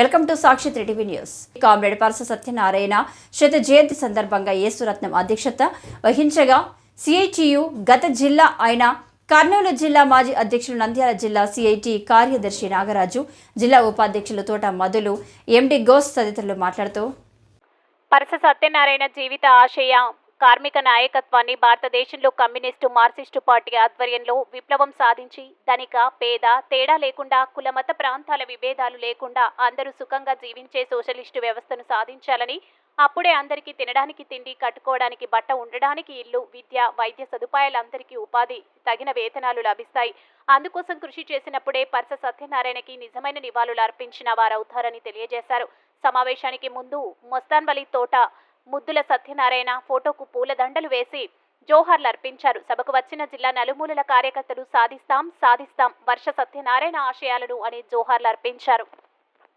Welcome to Sakshi TV news. Comrade Parasa Satyanarayana శత జయంతి సందర్భంగా యేసురత్నం అధ్యక్షత వహించగా సిఐటియు గత జిల్లా అయిన కర్నూలు జిల్లా మాజీ అధ్యక్షులు నంద్యాల జిల్లా సిఐటి కార్యదర్శి నాగరాజు జిల్లా ఉపాధ్యక్షులు తోట మధులు ఎండి గోస్ తదితరులు మాట్లాడుతూ పరస సత్యనారాయణ జీవిత ఆశయ కార్మిక నాయకత్వాన్ని భారతదేశంలో కమ్యూనిస్టు మార్క్సిస్టు పార్టీ ఆధ్వర్యంలో విప్లవం సాధించి ధనిక పేద తేడా లేకుండా కులమత ప్రాంతాల విభేదాలు లేకుండా అందరూ సుఖంగా జీవించే సోషలిస్టు వ్యవస్థను సాధించాలని అప్పుడే అందరికీ తినడానికి తిండి కట్టుకోవడానికి బట్ట ఉండడానికి ఇల్లు విద్య వైద్య సదుపాయాలు అందరికీ ఉపాధి తగిన వేతనాలు లభిస్తాయి. అందుకోసం కృషి చేసినప్పుడే పరస సత్యనారాయణకి నిజమైన నివాళులు అర్పించిన వారవుతారని తెలియజేశారు. సమావేశానికి ముందు మొస్తాన్వలి తోట ముద్దుల సత్యనారాయణ ఫోటోకు పూలదండలు వేసి జోహార్లు అర్పించారు సభకు వచ్చిన జిల్లా నలుమూలల కార్యకర్తలు సాధిస్తాం సాధిస్తాం వర్ష సత్యనారాయణ ఆశయాలను అని జోహార్లు అర్పించారు